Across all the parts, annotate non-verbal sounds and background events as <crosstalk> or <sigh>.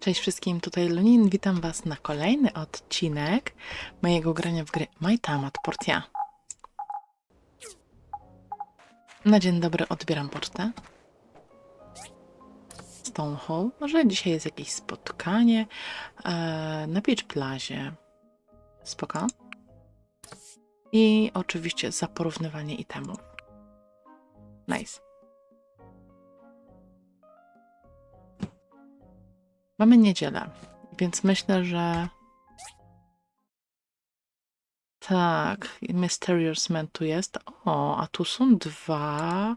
Cześć wszystkim, tutaj Lunin. Witam Was na kolejny odcinek mojego grania w gry My Tamat Portia. Na dzień dobry odbieram pocztę. Stonehall. Może dzisiaj jest jakieś spotkanie e, na Beach Plazie. Spoko. I oczywiście za porównywanie itemów. Nice. Mamy niedzielę, więc myślę, że tak, Mysterious Man tu jest. O, a tu są dwa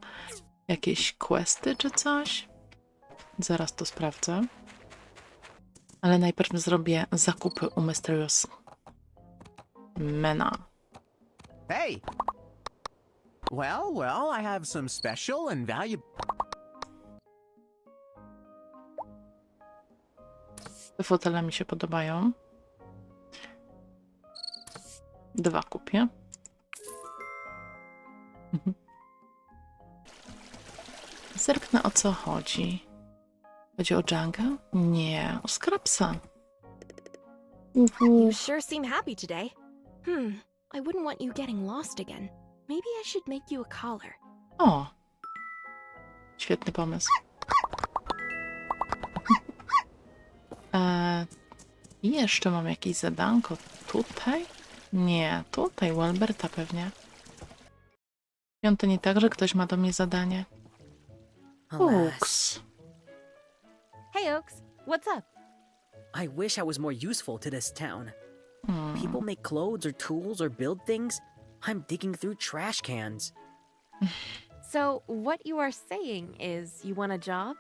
jakieś questy czy coś? Zaraz to sprawdzę. Ale najpierw zrobię zakupy u Mysterious Mena. Hey! Well, well, I have some special and valuable. Te fotele mi się podobają. Dwa kupię. Mhm. Zerknę o co chodzi. Chodzi o Django? Nie, o Scrapsa. You sure seem happy today. Hmm, I wouldn't want you getting lost again. Maybe I should make you a collar. O! Świetny pomysł. I jeszcze mam jakieś zadanko tutaj? Nie, tutaj u Alberta pewnie. Świątyni także ktoś ma do mnie zadanie. Uks. Hey, Oaks. What's up? I wish I was more useful to this town. Hmm. People make clothes or tools or build things. I'm digging through trash cans. <laughs> So, what you are saying is you want a job?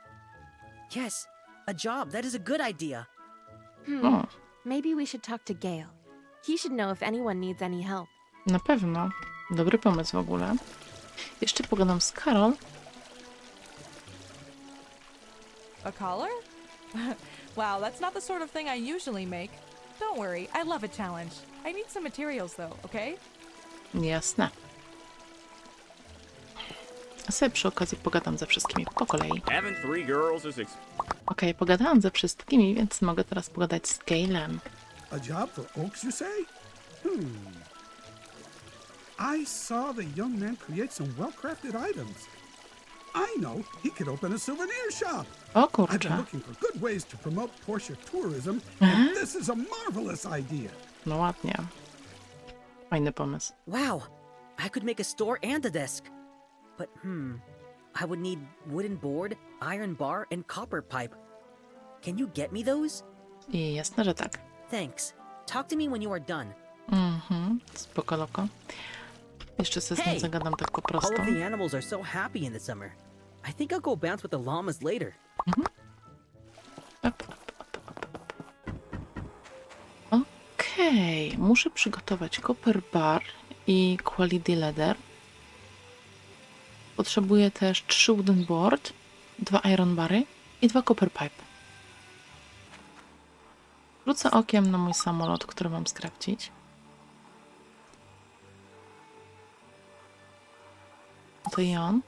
Yes, a job. That is a good idea. Hmm. O, Maybe we should talk to Gale. He should know if anyone needs any help. na pewno. Dobry pomysł w ogóle. Jeszcze pogadam z Karol. A collar? <laughs> wow, that's not the sort of thing I usually make. Don't worry, I love a challenge. I need some materials though, okay? Jasne. A sobie przy okazji pogadam ze wszystkimi po kolei. Having three girls is ex- Okej, pogadałam ze wszystkimi, więc mogę teraz pogadać z Gailem. A job for Oaks, you say? Hmm. I saw the young man create some well crafted items. I know he could open a souvenir shop. O I've been kurczę, looking for good ways to promote Porsche tourism, and this is a marvelous idea. no ładnie. Fajny pomysł. Wow, I could make a store and a desk. But hmm, I would need wooden board, iron bar, and copper pipe. Can you get me those? I jasne, że tak. Thanks. Talk to me when you are done. Mhm, spoko loko. Jeszcze se z nim Hey! zagadam tak po All prostu. of the animals are so happy in the summer. I think I'll go bounce with the llamas later. Op, op, op, op, op. Okej, muszę przygotować copper bar i quality leather. Potrzebuję też trzy wooden board, dwa iron bary i dwa copper pipe. Rzucę okiem na mój samolot, który mam skrawcić. To i on.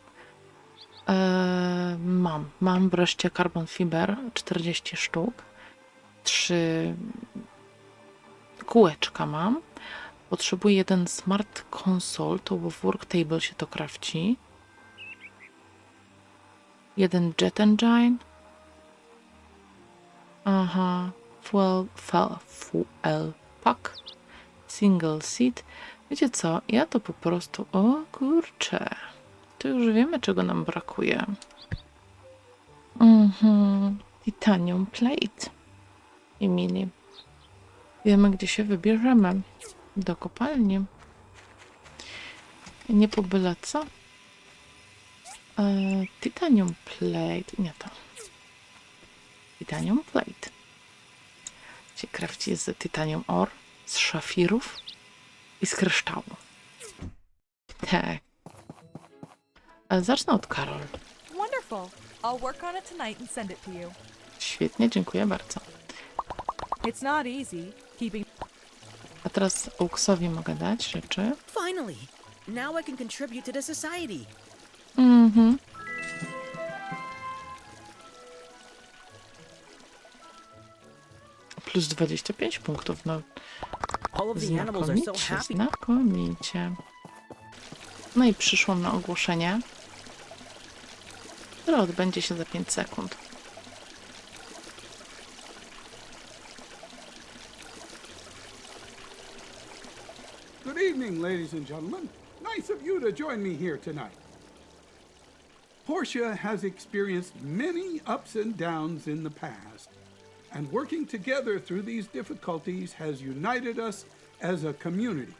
Eee, mam. Mam wreszcie carbon fiber 40 sztuk. Trzy kółeczka mam. Potrzebuję jeden smart console, to w worktable się to krawci. Jeden jet engine. Aha. Fuel, fuel, fuel pack. Single seat. Wiecie co? Ja to po prostu... O kurczę. To już wiemy, czego nam brakuje. Mhm. Titanium plate. Emily. Wiemy, gdzie się wybierzemy. Do kopalni. Nie po byle co. E, titanium plate. Nie to. Titanium plate. Się krawci z titanium ore, z szafirów i z kryształu. Tak. E, Zacznę od Karol. Wonderful. I'll work on it tonight and send it to you. Świetnie, dziękuję bardzo. It's not easy keeping A teraz Oaksowi mogę dać rzeczy. Finally! Now I can contribute to the society. Mhm. plus 25 punktów. No, znakomicie, znakomicie. No i przyszło na ogłoszenie, które odbędzie się za 5 sekund. Good evening, ladies and gentlemen. Nice of you to join me here tonight. Portia has experienced many ups and downs in the past, and working together through these difficulties has united us as a community,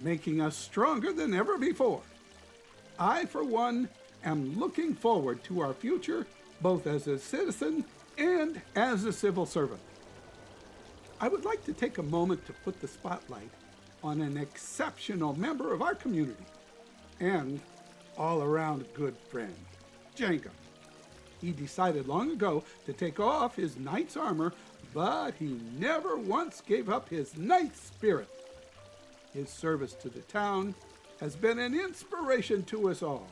making us stronger than ever before. I, for one, am looking forward to our future, both as a citizen and as a civil servant. I would like to take a moment to put the spotlight on an exceptional member of our community and all around good friend, Django. He decided long ago to take off his knight's armor, but he never once gave up his knight spirit. His service to the town has been an inspiration to us all.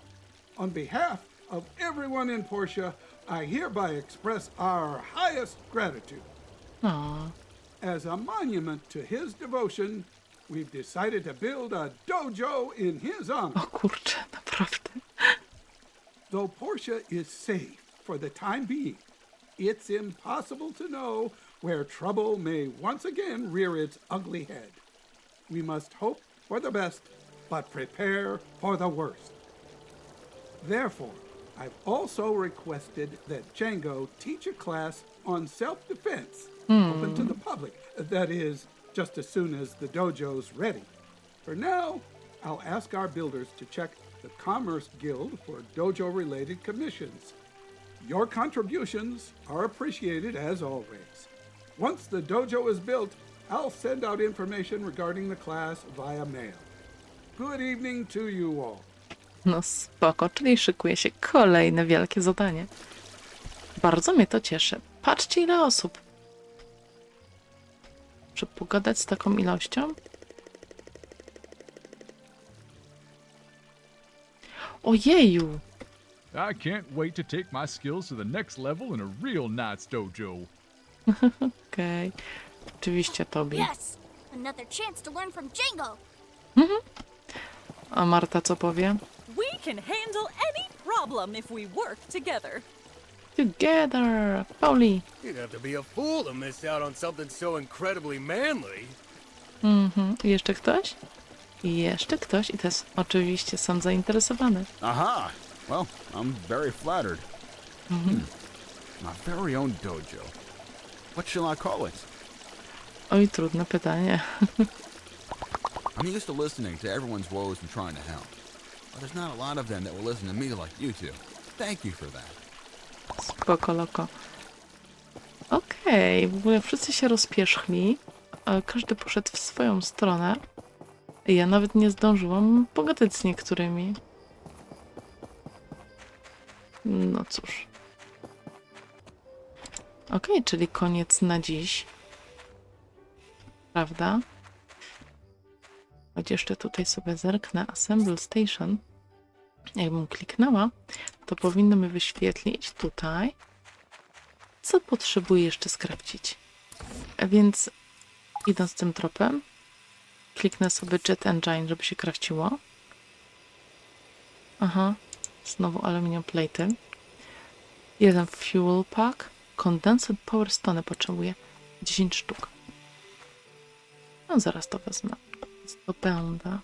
On behalf of everyone in Portia, I hereby express our highest gratitude. O, As a monument to his devotion, we've decided to build a dojo in his honor. o kurczę, naprawdę. Though Portia is safe for the time being, it's impossible to know where trouble may once again rear its ugly head. We must hope for the best, but prepare for the worst. Therefore, I've also requested that Django teach a class on self defense, hmm. open to the public. That is, just as soon as the dojo's ready. For now, I'll ask our builders to check the Commerce Guild for dojo related commissions. Your contributions are appreciated as always. Once the dojo is built, I'll send out information regarding the class via mail. Good evening to you all. No spoko, czyli szykuje się kolejne wielkie zadanie. Bardzo mnie to cieszy. Patrzcie ile osób. Czy pogadać z taką ilością? Ojeju! I can't wait to take my skills to the next level in a real Knight's Dojo. <laughs> Okej. Oczywiście Tobi. Yes! Another chance to learn from Django! A Marta co powie? We can handle any problem if we work together. Together! Pauli! You'd have to be a fool to miss out on something so incredibly manly. Mhm. I jeszcze ktoś? I jeszcze ktoś i też oczywiście są zainteresowani. Aha! Well, I'm very flattered. Hmm. My very own dojo. What shall I call it? Oj, trudne pytanie. <laughs> I'm used to listening to everyone's woes and trying to help. But there's not a lot of them that will listen to me like you two. Thank you for that. Spoko, loko. Okej, w ogóle wszyscy się rozpierzchli. a Każdy poszedł w swoją stronę. Ja nawet nie zdążyłam pogadać z niektórymi. No cóż. Okej, czyli koniec na dziś. Prawda? Choć jeszcze tutaj sobie zerknę Assemble Station. Jakbym kliknęła, to powinno mi wyświetlić tutaj, co potrzebuję jeszcze skrawcić. Więc idąc tym tropem, kliknę sobie Jet Engine, żeby się krawciło. Aha, znowu aluminium plate. Jeden fuel pack, condensed power stone potrzebuję 10 sztuk. No zaraz to wezmę. Zdobędę.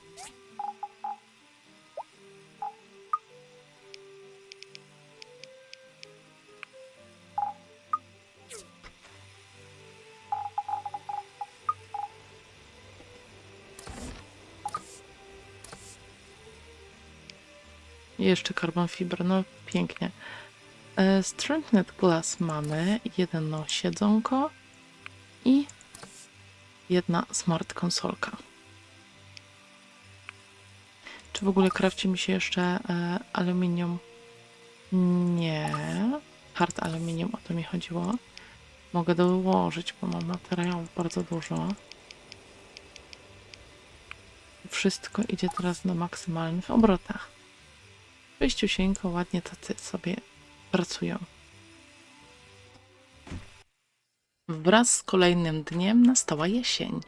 Jeszcze carbon fiber, no pięknie. E, Strengthened glass mamy, jedno siedzonko i jedna smart konsolka. Czy w ogóle krawci mi się jeszcze e, aluminium? Nie. Hard aluminium, o to mi chodziło. Mogę dołożyć, bo mam materiałów bardzo dużo. Wszystko idzie teraz na maksymalnych obrotach. Wyjściusieńko, ładnie tacy sobie pracują. Wraz z kolejnym dniem nastała jesień.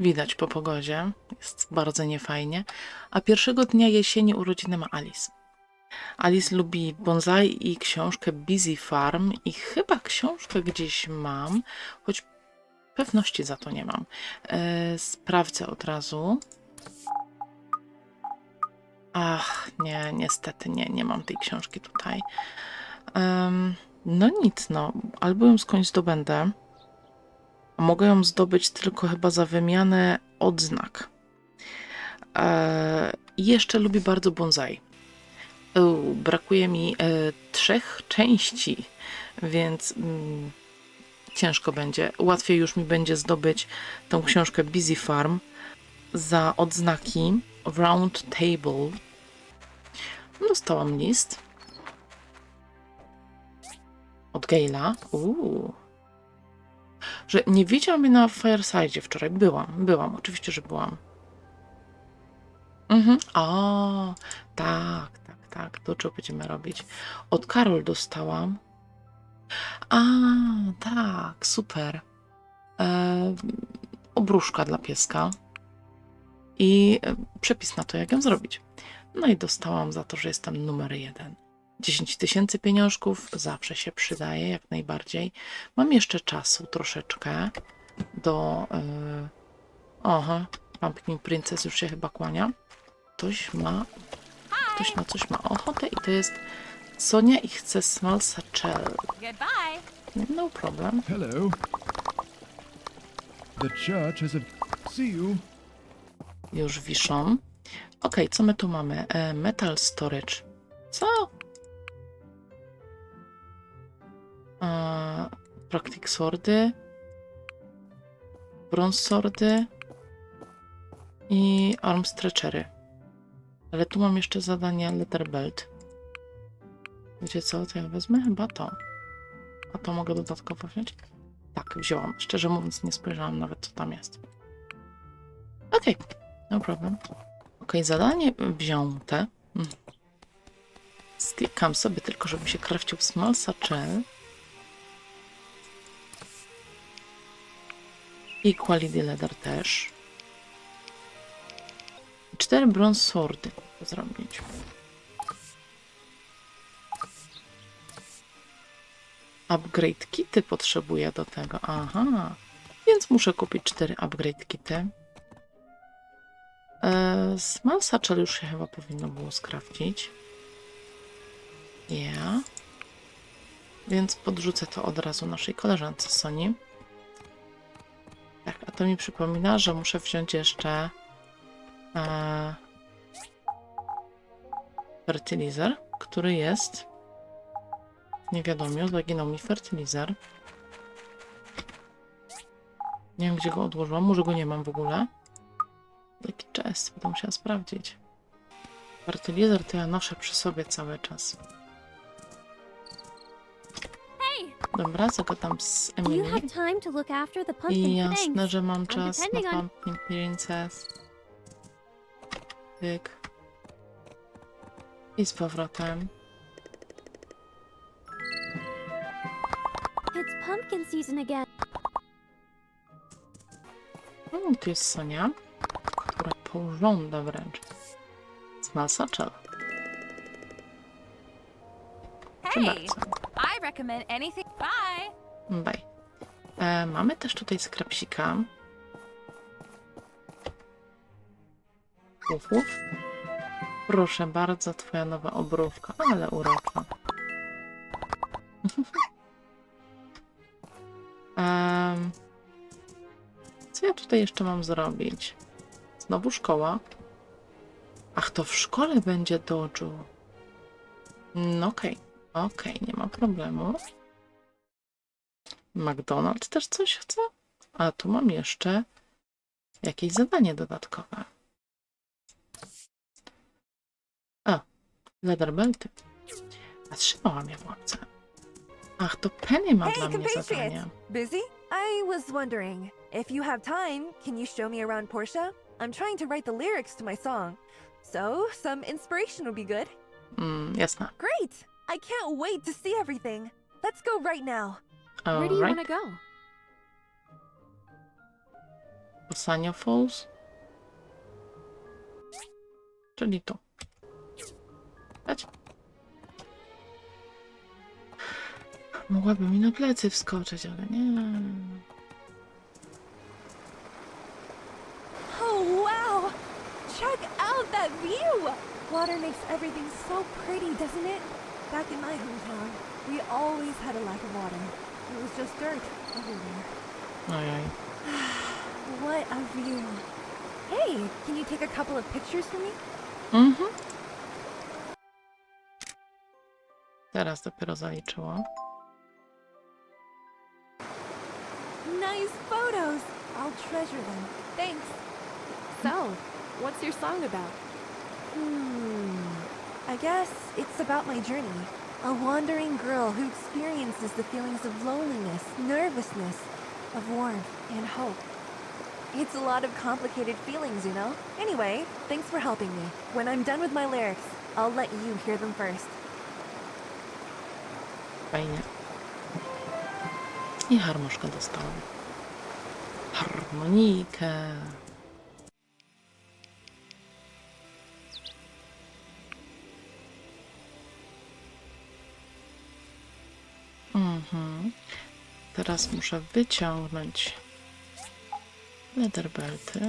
Widać po pogodzie, jest bardzo niefajnie, a pierwszego dnia jesieni urodziny ma Alice. Alice lubi bonsai i książkę Busy Farm i chyba książkę gdzieś mam, choć pewności za to nie mam. E, sprawdzę od razu. Ach, nie, niestety nie, nie mam tej książki tutaj. Em, no nic, no, albo ją skądś zdobędę. Mogę ją zdobyć tylko chyba za wymianę odznak. E, jeszcze lubię bardzo bonsai. U, brakuje mi e, trzech części, więc mm, ciężko będzie. Łatwiej już mi będzie zdobyć tą książkę Busy Farm za odznaki Round Table. Dostałam list od Gaila. Uuu. Że nie widział mnie na Fireside wczoraj. Byłam, byłam, oczywiście, że byłam. Mhm. O, tak, tak, tak. To co będziemy robić? Od Karol dostałam. A, tak, super. E, obruszka dla pieska i e, przepis na to, jak ją zrobić. No i dostałam za to, że jestem numer jeden. 10 tysięcy pieniążków zawsze się przydaje, jak najbardziej. Mam jeszcze czasu troszeczkę do. Yy... Oha, Pumpkin Princess już się chyba kłania. Ktoś ma. Ktoś na coś ma ochotę i to jest Sonia i chce Small Satchel. Goodbye. No problem. Hello. The church has a. See you. Już wiszą. Ok, co my tu mamy? E, metal storage. Co? E, practice swordy. Bronze swordy. I arm stretchery. Ale tu mam jeszcze zadanie leather belt. Wiecie co? To ja wezmę chyba to. A to mogę dodatkowo wziąć? Tak, wzięłam. Szczerze mówiąc, nie spojrzałam nawet, co tam jest. Okej, no problem. Okej, zadanie wzięte. Mm. Sklikam sobie tylko, żeby się krafcił small satchel. I quality leather też. Cztery bronze swordy zrobić. Upgrade kity potrzebuję do tego. Aha. Więc muszę kupić cztery upgrade kity. E, Small Satchel już się chyba powinno było skrawcić. Ja. Więc podrzucę to od razu naszej koleżance Soni. Tak, a to mi przypomina, że muszę wziąć jeszcze e, fertilizer, który jest nie wiadomo, zaginął mi fertilizer. Nie wiem, gdzie go odłożyłam. Może go nie mam w ogóle. Jaki czas? Będę musiała sprawdzić. Fertilizer to ja noszę przy sobie cały czas. Dobra, zagadam z Emily. I jasne, że mam czas na Pumpkin Princess. Pyk. I z powrotem. It's pumpkin season again. Mm, tu jest Sonia, pożąda wręcz. Proszę Hey. I recommend anything. Bye. Bye. E, mamy też tutaj skrapsika. Uf, uf. Proszę bardzo, twoja nowa obrówka, ale urocza. <laughs> Em, co ja tutaj jeszcze mam zrobić? Znowu szkoła. Ach, to w szkole będzie dojo. No okej, okej, nie ma problemu. McDonald's też coś chce? A tu mam jeszcze jakieś zadanie dodatkowe. A, leather belty. A trzymałam je w łapce. Ach, to Penny ma dla mnie zadanie. Busy? I was wondering, if you have time, can you show me around Portia? I'm trying to write the lyrics to my song, so some inspiration would be good. Mm, ma'am. Great! I can't wait to see everything. Let's go right now. All Where do you right. want to go? Sanya Falls? Czyli to. Chodź. Mi na plecy wskoczyć, ale nie. Water makes everything so pretty, doesn't it? Back in my hometown, we always had a lack of water. It was just dirt everywhere. Ojoj. <sighs> What a view. Hey, can you take a couple of pictures for me? Mhm. Teraz dopiero zaliczyło. Nice photos! I'll treasure them. Thanks. So, what's your song about? Hmm. I guess it's about my journey. A wandering girl who experiences the feelings of loneliness, nervousness, of warmth, and hope. It's a lot of complicated feelings, you know? Anyway, thanks for helping me. When I'm done with my lyrics, I'll let you hear them first. Fajnie. I harmoszkę dostałam. Harmonikę. Mhm. Teraz muszę wyciągnąć lederbelty.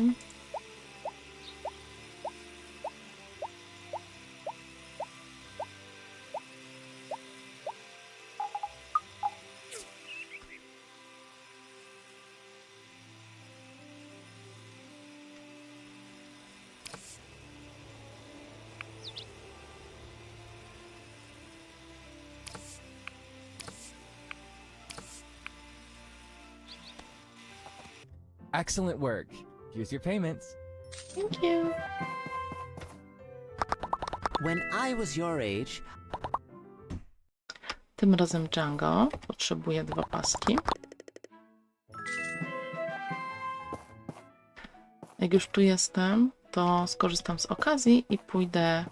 Excellent work. Here's your payments. Thank you. When I was your age, Tym razem Django potrzebuje dwa paski. Jak już tu jestem, to skorzystam z okazji i pójdę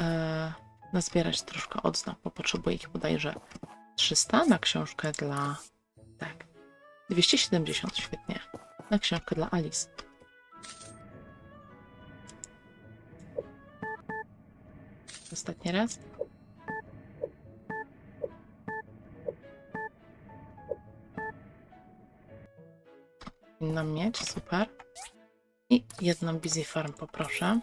e, nazbierać troszkę odznak, bo potrzebuję ich bodajże 300 na książkę dla... Tak. 270, świetnie. Na książkę dla Alice. Ostatni raz. Inną mieć, super. I jedną Busy Farm poproszę.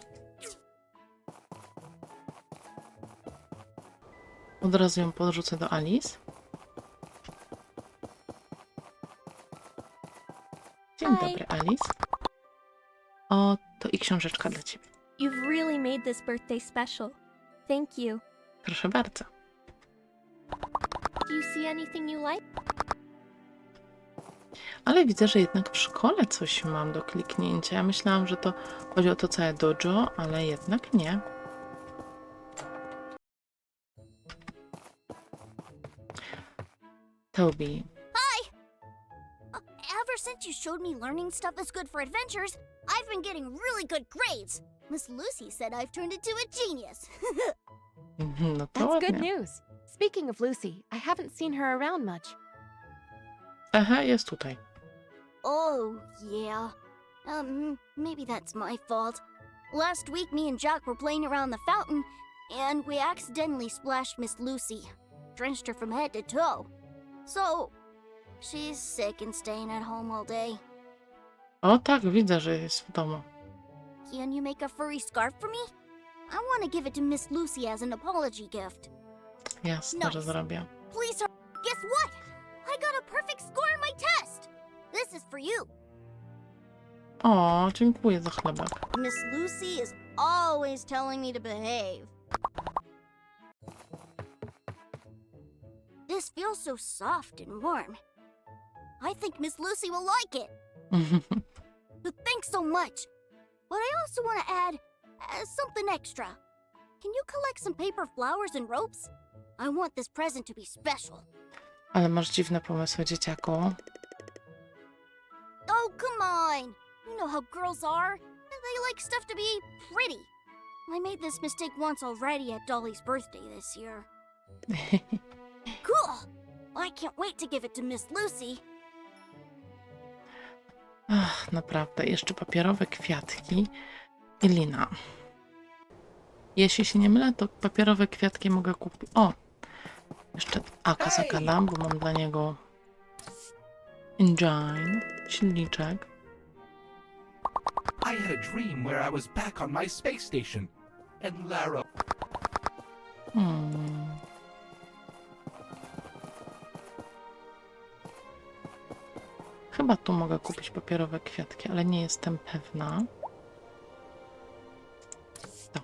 Od razu ją podrzucę do Alice. Dzień dobry, Alice. O, to i książeczka dla ciebie. You've really made this birthday special. Thank you. Proszę bardzo. Do you see anything you like? Ale widzę, że jednak w szkole coś mam do kliknięcia. Ja myślałam, że to chodzi o to całe dojo, ale jednak nie. Toby, you showed me learning stuff is good for adventures, I've been getting really good grades. Miss Lucy said I've turned into a genius. Mhm, no to That's good ładnie. news. Speaking of Lucy, I haven't seen her around much. Aha, jest tutaj. oh, yeah. Um, maybe that's my fault. Last week, me and Jack were playing around the fountain, and we accidentally splashed Miss Lucy, drenched her from head to toe. So, she's sick and staying at home all day. O tak, widzę, że jest w domu. Can you make a furry scarf for me? I want to give it to Miss Lucy as an apology gift. Yes, Jasne, że Nice. zrobię. Please, hurry. Guess what? I got a perfect score on my test. This is for you. O, dziękuję za chlebek. Miss Lucy is always telling me to behave. This feels so soft and warm. I think Miss Lucy will like it. <laughs> But thanks so much. But I also want to add uh, something extra. Can you collect some paper flowers and ropes? I want this present to be special. Ale masz dziwne pomysły, dzieciaku. Oh, come on! You know how girls are. They like stuff to be pretty. I made this mistake once already at Dolly's birthday this year. <laughs> Cool! I can't wait to give it to Miss Lucy. Ach, naprawdę, jeszcze papierowe kwiatki i lina. Jeśli się nie mylę, to papierowe kwiatki mogę kupić. O! Jeszcze Aka zakładam, bo mam dla niego engine, silniczek. I had a dream where I was back on my space station, and Lara. Hmm. Chyba tu mogę kupić papierowe kwiatki, ale nie jestem pewna. To.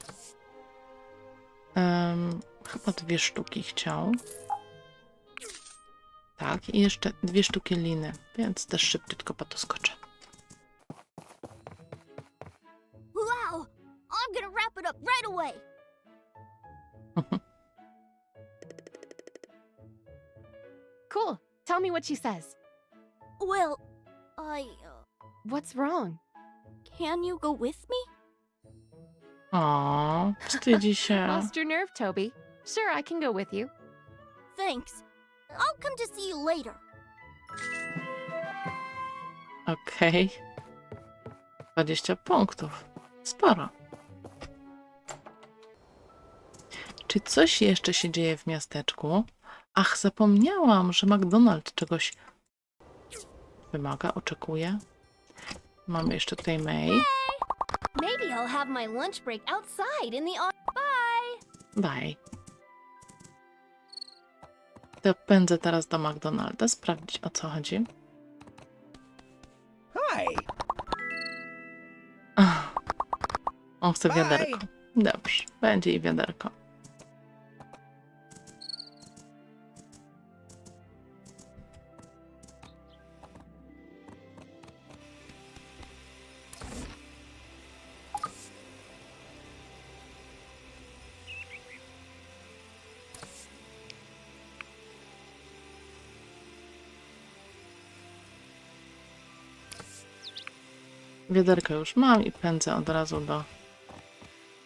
Em, chyba dwie sztuki chciał. Tak, i jeszcze dwie sztuki liny, więc też szybciutko po to skoczę. Wow! I'm gonna wrap it up right away! Cool. Tell me what she says. What's wrong? can you go with me? O, wstydzi <laughs> się. Lost your nerve, Toby. Sure, I can go with you. Thanks. I'll come to see you later. Okej. 20 punktów. Sporo. Czy coś jeszcze się dzieje w miasteczku? Ach, zapomniałam, że McDonald czegoś wymaga, oczekuje. Mamy jeszcze tutaj May. Maybe I'll have my lunch break outside in the. Bye! Bye. To pędzę teraz do McDonalda, sprawdzić o co chodzi. Hi. Ach, on chce wiaderko. Dobrze, będzie i wiaderko. Wiaderko już mam i pędzę od razu do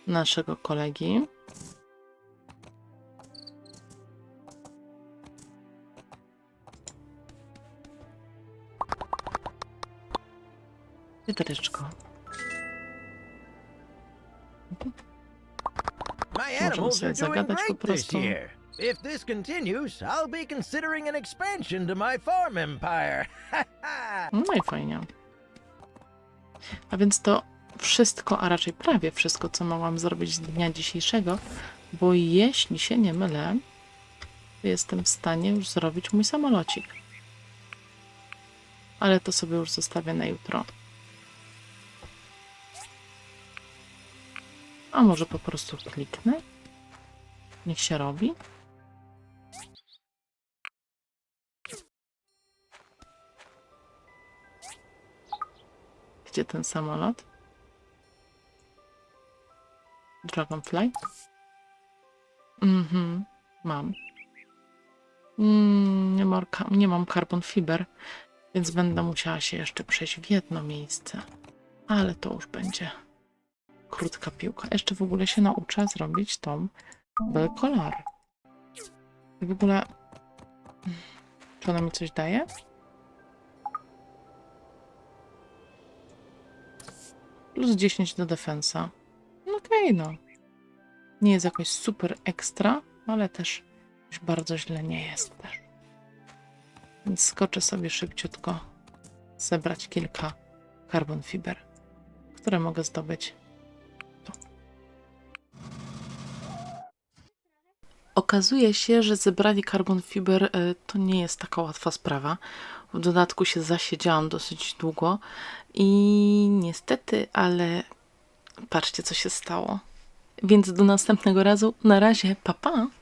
naszego kolegi. Wiadereczko. My Możemy sobie zagadać po prostu. If this continues, I'll be considering an expansion to my farm empire. <laughs> No i fajnie. A więc to wszystko, a raczej prawie wszystko, co mogłam zrobić z dnia dzisiejszego, bo jeśli się nie mylę, jestem w stanie już zrobić mój samolocik. Ale to sobie już zostawię na jutro. A może po prostu kliknę? Niech się robi. Gdzie ten samolot? Dragonfly? Mhm, mam. Mm, nie, nie mam carbon fiber, więc będę musiała się jeszcze przejść w jedno miejsce. Ale to już będzie krótka piłka. Jeszcze w ogóle się nauczę zrobić tą Belkolar. I w ogóle... Czy ona mi coś daje? Plus 10 do defensa. No okej, no. Nie jest jakoś super ekstra, ale też już bardzo źle nie jest też. Więc skoczę sobie szybciutko zebrać kilka carbon fiber, które mogę zdobyć. Okazuje się, że zebranie carbon fiber y, to nie jest taka łatwa sprawa. W dodatku się zasiedziałam dosyć długo i niestety, ale patrzcie co się stało. Więc do następnego razu. Na razie, papa. Pa.